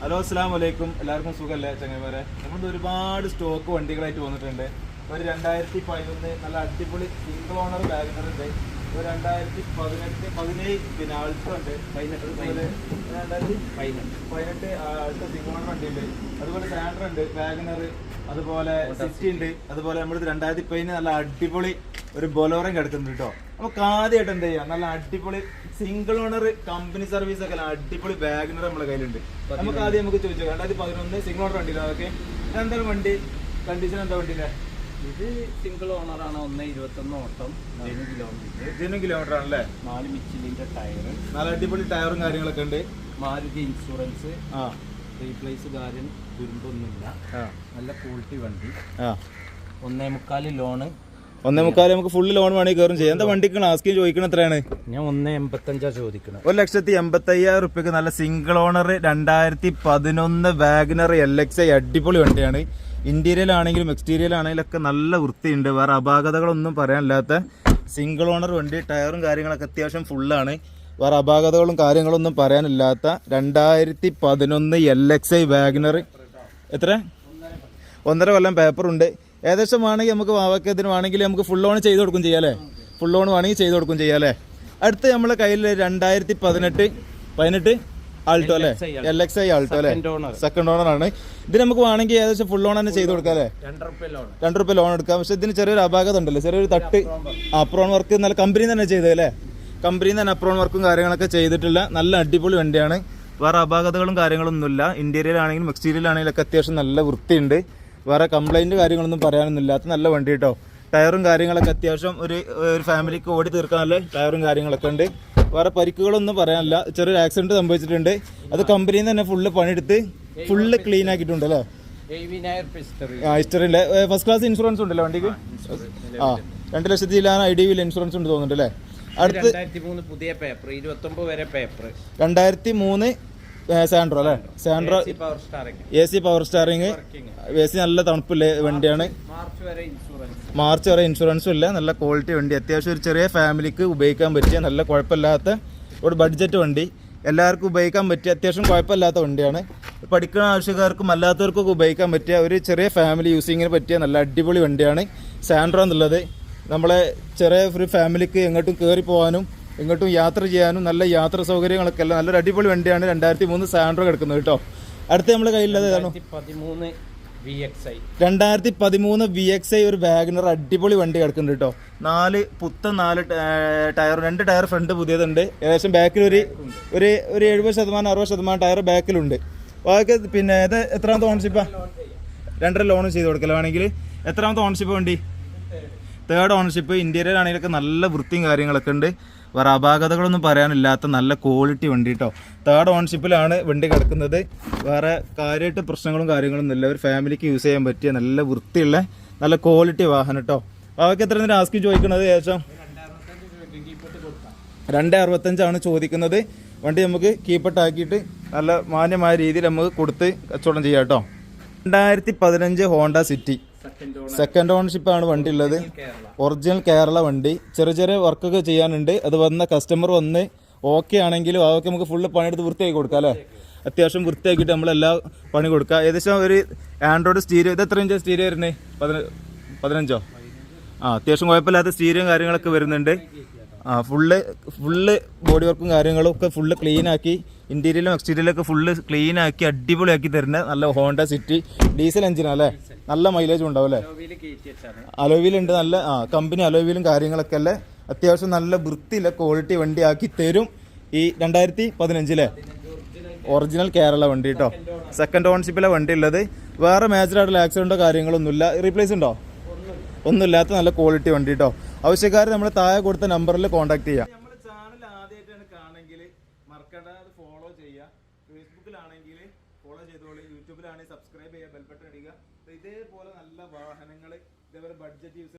Hello അസ്സാം വലൈക്കും എല്ലാവർക്കും സുഖമല്ലേ ചങ്ങന്മാരെ നമ്മളിത് ഒരുപാട് സ്റ്റോക്ക് വണ്ടികളായിട്ട് വന്നിട്ടുണ്ട്. ഒരു രണ്ടായിരത്തി പതിനൊന്ന് നല്ല അടിപൊളി സിംഗിൾ ഓണർ വാഗനർ ഉണ്ട്. ഒരു രണ്ടായിരത്തി പതിനെട്ട് പതിനേഴ് പിന്നെ ആൾട്ര ഉണ്ട്. പതിനെട്ട് രണ്ടായിരത്തി പതിനെട്ട്. പതിനെട്ട് ആൾട്ര സിംഗിൾ ഓണർ വണ്ടി ഉണ്ട് അതുപോലെ സാൻഡർ ഉണ്ട് വാഗനർ അതുപോലെ സിറ്റി ഉണ്ട്. അതുപോലെ നമ്മളിത് രണ്ടായിരത്തി പതിന് നല്ല അടിപൊളി ഒരു ബൊലോറം കിടക്കുന്നുണ്ട് കേട്ടോ. നമുക്ക് ആദ്യമായിട്ട് എന്ത് ചെയ്യാം? നല്ല അടിപൊളി സിംഗിൾ ഓണർ കമ്പനി സർവീസ് ഒക്കെ അടിപൊളി വാഗനർ നമ്മുടെ കയ്യിലുണ്ട്. നമുക്ക് ആദ്യം നമുക്ക് ചോദിച്ചു? രണ്ടായിരത്തി പതിനൊന്ന് സിംഗിൾ ഓണർ വണ്ടി ഓക്കെ എന്താണ് വണ്ടി? കണ്ടീഷൻ എന്താ വണ്ടിന്റെ ഇത് സിംഗിൾ ഓണർ ആണ്. ഒന്ന് ഇരുപത്തൊന്ന് ഓട്ടം. കിലോമീറ്റർ ഇതിനും കിലോമീറ്റർ ആണല്ലേ? നാല് മിച്ചിലിന്റെ ടയർ നല്ല അടിപൊളി ടയറും കാര്യങ്ങളൊക്കെ ഉണ്ട്. മാരുതി ഇൻഷുറൻസ് ആ. റീപ്ലേസ് കാര്യം ദുരന്തൊന്നുമില്ല നല്ല ക്വാളിറ്റി വണ്ടി. ഒന്നേ മുക്കാൽ ലോണ് ഒന്നേ മുക്കാൽ നമുക്ക് ഫുള്ള് ലോൺ വേണമെങ്കിൽ കയറും ചെയ്യാം. എന്താ വണ്ടിക്ക് ആസ്കിയും ചോദിക്കണം എത്രയാണ്? ഞാൻ ഒന്നേ എൺപത്തഞ്ചാ ചോദിക്കണം ഒരു ലക്ഷത്തി എൺപത്തി അയ്യായിരം റുപ്യക്ക് നല്ല സിംഗിൾ ഓണർ രണ്ടായിരത്തി പതിനൊന്ന് വാഗ്നർ എൽ എക്സ് ഐ അടിപൊളി വണ്ടിയാണ്. ഇന്റീരിയൽ ആണെങ്കിലും എക്സ്റ്റീരിയൽ ആണെങ്കിലും ഒക്കെ നല്ല വൃത്തിയുണ്ട്. വേറെ അപാകതകളൊന്നും പറയാനില്ലാത്ത സിംഗിൾ ഓണർ വണ്ടി ടയറും കാര്യങ്ങളൊക്കെ അത്യാവശ്യം ഫുള്ളാണ് വേറെ അപാകതകളും കാര്യങ്ങളൊന്നും പറയാനില്ലാത്ത രണ്ടായിരത്തി പതിനൊന്ന് എൽ എക്സ് ഐ വാഗ്നർ എത്ര? ഒന്നര കൊല്ലം പേപ്പറുണ്ട് ഏകദേശം വേണമെങ്കിൽ നമുക്ക് വാവക്കത്തിന് വേണമെങ്കിൽ നമുക്ക് ഫുൾ ഓൺ ചെയ്ത് കൊടുക്കും ചെയ്യാല്ലേ ഫുൾ ഓൺ വേണമെങ്കിൽ ചെയ്ത് കൊടുക്കും ചെയ്യാല്ലേ അടുത്ത് നമ്മളെ കയ്യിൽ രണ്ടായിരത്തി പതിനെട്ട് പതിനെട്ട് ആൾട്ടോ അല്ലേ? L X I Alto. അല്ലേ? സെക്കൻഡ് ഓണർ ആണ്. ഇത് നമുക്ക് വേണമെങ്കിൽ ഏകദേശം ഫുൾ ഓൺ തന്നെ ചെയ്ത് കൊടുക്കാം അല്ലേ? ലോൺ രണ്ട് റുപ്യ ലോൺ എടുക്കാം. പക്ഷെ ഇതിന് ചെറിയൊരു അപാകത ഉണ്ടല്ലോ. ചെറിയൊരു തട്ട്. അപ്രോൺ വർക്ക് നല്ല കമ്പനി തന്നെ ചെയ്തത് അല്ലേ? കമ്പനി തന്നെ അപ്രോൺ വർക്കും കാര്യങ്ങളൊക്കെ ചെയ്തിട്ടില്ല. നല്ല അടിപൊളി വണ്ടിയാണ്. വേറെ അപാകതകളും കാര്യങ്ങളൊന്നുമില്ല. ഇന്റീരിയർ ആണെങ്കിലും എക്സ്റ്റീരിയർ ആണെങ്കിലും ഒക്കെ അത്യാവശ്യം നല്ല വൃത്തിയുണ്ട്. വേറെ കംപ്ലൈന്റ് കാര്യങ്ങളൊന്നും പറയാനൊന്നും ഇല്ലാത്ത നല്ല വണ്ടി കേട്ടോ ടയറും കാര്യങ്ങളൊക്കെ അത്യാവശ്യം ഒരു ഒരു ഫാമിലിക്ക് ഓടി തീർക്കാനുള്ള ടയറും കാര്യങ്ങളൊക്കെ ഉണ്ട്. വേറെ പരിക്കുകളൊന്നും പറയാനില്ല. ചെറിയൊരു ആക്സിഡന്റ് സംഭവിച്ചിട്ടുണ്ട്. അത് കമ്പനിയിൽ നിന്ന് തന്നെ ഫുള്ള് പണിയെടുത്ത് ഫുള്ള് ക്ലീൻ ആക്കിയിട്ടുണ്ട് അല്ലേ ആ ഹിസ്റ്ററിന്റെ ഫസ്റ്റ് ക്ലാസ് ഇൻഷുറൻസ് ഉണ്ടല്ലോ വണ്ടിക്ക്? ആ രണ്ട് ലക്ഷത്തി ഇല്ലാതെ ഐ ഡി വിയിൽ ഇൻഷുറൻസ് ഉണ്ട് തോന്നുന്നുണ്ട് അല്ലേ? അടുത്ത് പുതിയ പേപ്പർ ഇരുപത്തൊമ്പത് വരെ പേപ്പർ രണ്ടായിരത്തി മൂന്ന് സാൻഡ്രോ അല്ലേ? Santro A C power steering A C നല്ല തണുപ്പില്ലേ വണ്ടിയാണ്. മാർച്ച് വരെ ഇൻഷുറൻസ് മാർച്ച് വരെ ഇൻഷുറൻസും ഇല്ല. നല്ല ക്വാളിറ്റി വണ്ടി. അത്യാവശ്യം ഒരു ചെറിയ ഫാമിലിക്ക് ഉപയോഗിക്കാൻ പറ്റിയ നല്ല കുഴപ്പമില്ലാത്ത ഒരു ബഡ്ജറ്റ് വണ്ടി. എല്ലാവർക്കും ഉപയോഗിക്കാൻ പറ്റിയ അത്യാവശ്യം കുഴപ്പമില്ലാത്ത വണ്ടിയാണ്. പഠിക്കുന്ന ആവശ്യക്കാർക്കും അല്ലാത്തവർക്കൊക്കെ ഉപയോഗിക്കാൻ പറ്റിയ ഒരു ചെറിയ ഫാമിലി യൂസിങ്ങിന് പറ്റിയ നല്ല അടിപൊളി വണ്ടിയാണ് സാൻഡ്രോ എന്നുള്ളത്. നമ്മളെ ചെറിയ ഒരു ഫാമിലിക്ക് എങ്ങോട്ടും കയറി പോകാനും എങ്ങോട്ടും യാത്ര ചെയ്യാനും നല്ല യാത്ര സൗകര്യങ്ങളൊക്കെ അല്ല നല്ലൊരു അടിപൊളി വണ്ടിയാണ് രണ്ടായിരത്തി മൂന്ന് സാൻഡ്രോ കിടക്കുന്നത് കേട്ടോ. അടുത്ത നമ്മുടെ കയ്യിലുള്ളത് ഏതാണോ? പതിമൂന്ന് വി എക്സ് ഐ രണ്ടായിരത്തി പതിമൂന്ന് വി എക്സ് ഐ ഒരു വാഗനർ അടിപൊളി വണ്ടി കിടക്കുന്നുണ്ട് കേട്ടോ. നാല് പുത്തൻ നാല് ടയർ രണ്ട് ടയർ ഫ്രണ്ട് പുതിയതുണ്ട്. ഏകദേശം ബാക്കിൽ ഒരു ഒരു ഒരു എഴുപത് ശതമാനം അറുപത് ശതമാനം ടയർ ബാക്കിലുണ്ട് ബാക്കി പിന്നെ ഇത് എത്രാമത്തെ ഓണർഷിപ്പാ രണ്ടര ലോൺ ചെയ്ത് കൊടുക്കല വേണമെങ്കിൽ. എത്രാമത്തെ ഓണർഷിപ്പ് വണ്ടി? തേർഡ് ഓണർഷിപ്പ് ഇന്ത്യയിലാണെങ്കിലൊക്കെ ആണെങ്കിലൊക്കെ നല്ല വൃത്തിയും കാര്യങ്ങളൊക്കെ ഉണ്ട്. വേറെ അപാകതകളൊന്നും പറയാനില്ലാത്ത നല്ല ക്വാളിറ്റി വണ്ടി കേട്ടോ തേർഡ് ഓൺഷിപ്പിലാണ് വണ്ടി കിടക്കുന്നത്. വേറെ കാര്യമായിട്ട് പ്രശ്നങ്ങളും കാര്യങ്ങളൊന്നും ഇല്ല. ഒരു ഫാമിലിക്ക് യൂസ് ചെയ്യാൻ പറ്റിയ നല്ല വൃത്തിയുള്ള നല്ല ക്വാളിറ്റി വാഹനം കേട്ടോ അവർക്ക് എത്ര നേരം ആസ്കി ചോദിക്കുന്നത് ഏകദേശം? രണ്ട് അറുപത്തഞ്ചാണ് ചോദിക്കുന്നത്. വണ്ടി നമുക്ക് കീപ്പട്ട് ആക്കിയിട്ട് നല്ല മാന്യമായ രീതിയിൽ നമുക്ക് കൊടുത്ത് കച്ചവടം ചെയ്യാം കേട്ടോ രണ്ടായിരത്തി പതിനഞ്ച് Honda City. Second owner ownership ആണ് വണ്ടി ഉള്ളത് ഒറിജിനൽ കേരള വണ്ടി. ചെറിയ ചെറിയ വർക്കൊക്കെ ചെയ്യാനുണ്ട്. അത് വന്ന കസ്റ്റമർ വന്ന് ഓക്കെ ആണെങ്കിലും അതൊക്കെ നമുക്ക് ഫുള്ള് പണിയെടുത്ത് വൃത്തിയാക്കി കൊടുക്കാം അല്ലേ? അത്യാവശ്യം വൃത്തിയാക്കിയിട്ട് നമ്മളെല്ലാ പണി കൊടുക്കുക ഏകദേശം ഒരു ആൻഡ്രോയിഡ് സ്റ്റീരിയോ ഇത് എത്ര ഇഞ്ച് സ്റ്റീരിയോ വരുന്നത് പതിന പതിനഞ്ചോ? ആ അത്യാവശ്യം കുഴപ്പമില്ലാത്ത സ്റ്റീരിയോ കാര്യങ്ങളൊക്കെ വരുന്നുണ്ട്. ആ ഫുള്ള് ഫുള്ള് ബോഡി വർക്കും കാര്യങ്ങളും ഒക്കെ ഫുള്ള് ക്ലീൻ ആക്കി ഇന്റീരിയലും എക്സ്റ്റീരിയലും ഒക്കെ ഫുള്ള് ക്ലീൻ ആക്കി അടിപൊളിയാക്കി തരുന്ന നല്ല ഹോണ്ട സിറ്റി ഡീസൽ എഞ്ചിനാണ് അല്ലേ? നല്ല മൈലേജ് ഉണ്ടാവും അല്ലേ? അലോവിയിലുണ്ട് നല്ല ആ കമ്പനി അലോവിലും കാര്യങ്ങളൊക്കെ അല്ലേ? അത്യാവശ്യം നല്ല വൃത്തിയില്ല ക്വാളിറ്റി വണ്ടി ആക്കി തരും ഈ രണ്ടായിരത്തി പതിനഞ്ചിലെ ഒറിജിനൽ കേരള വണ്ടി കേട്ടോ സെക്കൻഡ് ഓൺഷിപ്പിലെ വണ്ടി ഉള്ളത്. വേറെ മേജറായിട്ടുള്ള ആക്സിഡന്റോ കാര്യങ്ങളൊന്നുമില്ല. റീപ്ലേസ് ഉണ്ടോ? ഒന്നുമില്ലാത്ത നല്ല ക്വാളിറ്റി വണ്ടി കേട്ടോ ആവശ്യക്കാർ നമ്മൾ താഴെ കൊടുത്ത നമ്പറിൽ കോൺടാക്ട് ചെയ്യാം. നമ്മുടെ ചാനൽ ആദ്യമായിട്ടാണ് കാണുമെങ്കിൽ മറക്കണ്ട ഫോളോ ചെയ്യുക ഫേസ്ബുക്കിലാണെങ്കിൽ ഫോളോ ചെയ്തോളൂ. യൂട്യൂബിലാണെങ്കിൽ സബ്സ്ക്രൈബ് ചെയ്യുക ബെൽബട്ടൺ അടിക്കുക ഇതേപോലെ നല്ല വാഹനങ്ങൾ ഇതേപോലെ ബഡ്ജറ്റ് യൂസ്